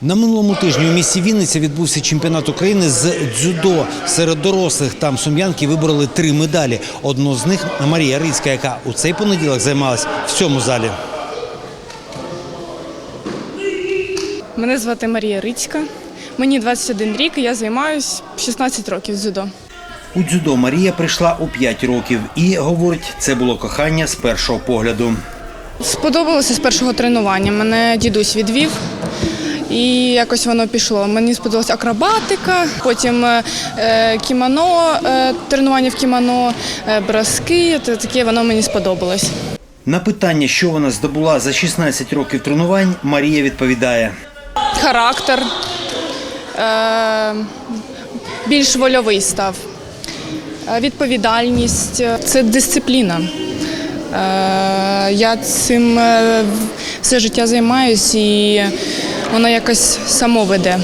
На минулому тижні у місті Вінниця відбувся чемпіонат України з дзюдо. Серед дорослих там сум'янки вибороли три медалі. Одну з них Марія Рицька, яка у цей понеділок займалась в цьому залі. Мене звати Марія Рицька. Мені 21 рік, і я займаюся 16 років дзюдо. У дзюдо Марія прийшла у 5 років і говорить, це було кохання з першого погляду. Сподобалося з першого тренування. Мене дідусь відвів. І якось воно пішло. Мені сподобалася акробатика, потім е, е, кімоно, е, тренування в кімоно, броски. Та таке воно мені сподобалось. На питання, що вона здобула за 16 років тренувань, Марія відповідає. Характер е, більш вольовий став. Відповідальність це дисципліна. Е, Я цим все життя займаюся і воно якось само веде.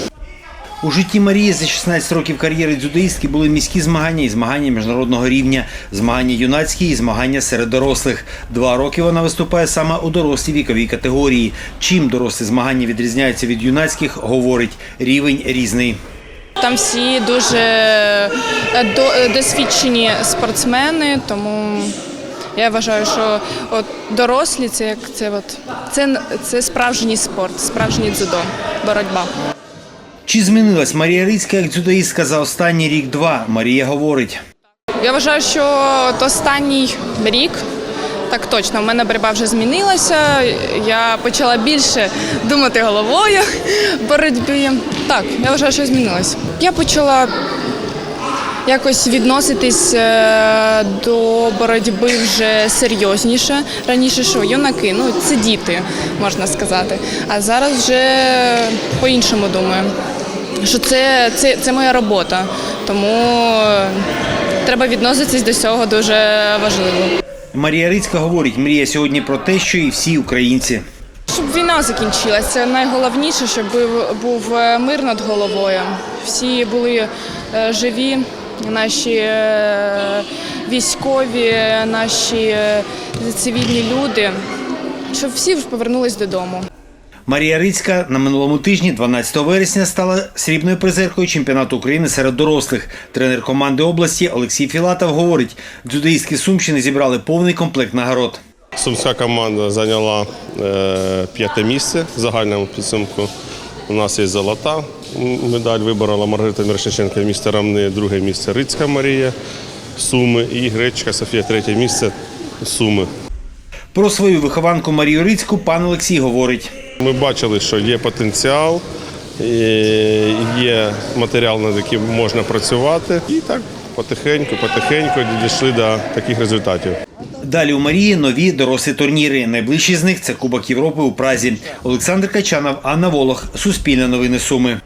У житті Марії за 16 років кар'єри дзюдоїстки були міські змагання і змагання міжнародного рівня, змагання юнацькі і змагання серед дорослих. Два роки вона виступає саме у дорослій віковій категорії. Чим дорослі змагання відрізняються від юнацьких, говорить рівень різний. Там всі дуже е, е, досвідчені спортсмени, тому я вважаю, що от дорослі це як це от це, це справжній спорт, справжній дзюдо, боротьба. Чи змінилась Марія Рицька як дзюдоїстка за останній рік-два? Марія говорить. Я вважаю, що от останній рік. Так точно, в мене боротьба вже змінилася. Я почала більше думати головою в боротьбі. Так, я вважаю, що змінилось. Я почала якось відноситись е, до боротьби вже серйозніше. Раніше що юнаки, ну це діти, можна сказати. А зараз вже по-іншому думаю. Що це, це, це моя робота, тому е, треба відноситись до цього дуже важливо. Марія Рицька говорить, мріє сьогодні про те, що і всі українці. Щоб війна закінчилася, це найголовніше, щоб був- е, мир над головою. Всі були живі, наші е, військові, наші е, цивільні люди, щоб всі повернулись додому. Марія Рицька на минулому тижні, 12 вересня, стала срібною призеркою чемпіонату України серед дорослих. Тренер команди області Олексій Філатов говорить, дзюдоїстки Сумщини зібрали повний комплект нагород. Сумська команда зайняла е, п'яте місце в загальному підсумку. У нас є золота медаль виборола Маргарита Мірошниченко місто Рамни, друге місце Рицька Марія, Суми і Гречка Софія, третє місце Суми. Про свою вихованку Марію Рицьку пан Олексій говорить. Ми бачили, що є потенціал, е, є матеріал, над яким можна працювати. І так потихеньку, потихеньку дійшли до таких результатів. Далі у Марії нові дорослі турніри. Найближчий з них це Кубок Європи у Празі. Олександр Качанов, Анна Волох, Суспільне новини Суми.